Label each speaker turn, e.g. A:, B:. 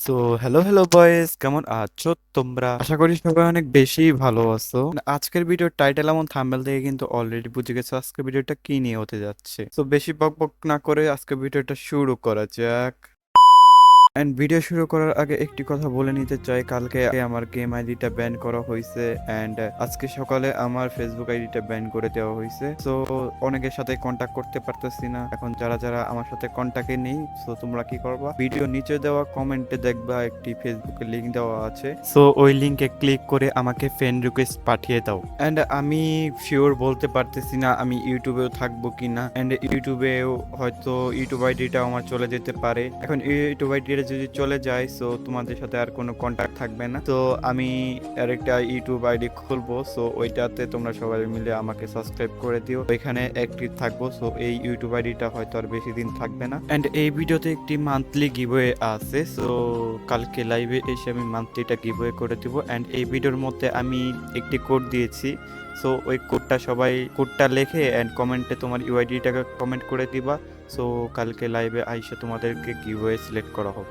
A: So hello hello বয়েস কেমন আছো তোমরা? আশা করি সবাই অনেক বেশি ভালো আছো। মানে আজকের ভিডিওর টাইটেল এমন থাম্বেল থেকে কিন্তু অলরেডি বুঝে গেছো আজকের ভিডিওটা কি নিয়ে হতে যাচ্ছে। তো বেশি বক বক না করে আজকের ভিডিওটা শুরু করা যাক। এন্ড ভিডিও শুরু করার আগে একটি কথা বলে নিতে চাই। কালকে আমার গেম আইডিটা ব্যান করা হয়েছে এন্ড আজকে সকালে আমার ফেসবুক আইডিটা ব্যান করে দেওয়া হয়েছে। সো অনেকের সাথে কন্টাক্ট করতে পারতেছি না। এখন যারা যারা আমার সাথে কন্টাক্টে নেই সো তোমরা কি করবা? ভিডিও নিচে দেওয়া কমেন্টে দেখবা একটি ফেসবুকে লিংক দেওয়া আছে। সো ওই লিংকে ক্লিক করে আমাকে ফ্রেন্ড রিকোয়েস্ট পাঠিয়ে দাও। এন্ড আমি শিওর বলতে পারতেছি না আমি ইউটিউবেও থাকব কিনা। এন্ড ইউটিউবেও হয়তো ইউটিউব আইডিটা আমার চলে যেতে পারে। এখন ইউটিউব আইডিটা যদি চলে যায় সো তোমাদের সাথে আর কোনো কন্ট্যাক্ট থাকবে না। তো আমি আরেকটা ইউটিউব আইডি খুলবো সো ওইটাতে তোমরা সবাই মিলে আমাকে সাবস্ক্রাইব করে দিও। ওইখানে অ্যাক্টিভ থাকব সো এই ইউটিউব আইডিটা হয়তো আর বেশি দিন থাকবে না। এন্ড এই ভিডিওতে একটি মান্থলি গিভওয়ে আছে সো কালকে লাইভে এসে আমি মান্থলিটা গিভওয়ে করে দিব। এন্ড এই ভিডিওর মধ্যে আমি একটি কোড দিয়েছি সো ওই কোডটা সবাই কোডটা লেখে অ্যান্ড কমেন্টে তোমার ইউআইডিটাকে কমেন্ট করে দিবা। সো কালকে লাইভে আইসে তোমাদেরকে গিভওয়ে সিলেক্ট করা হবে।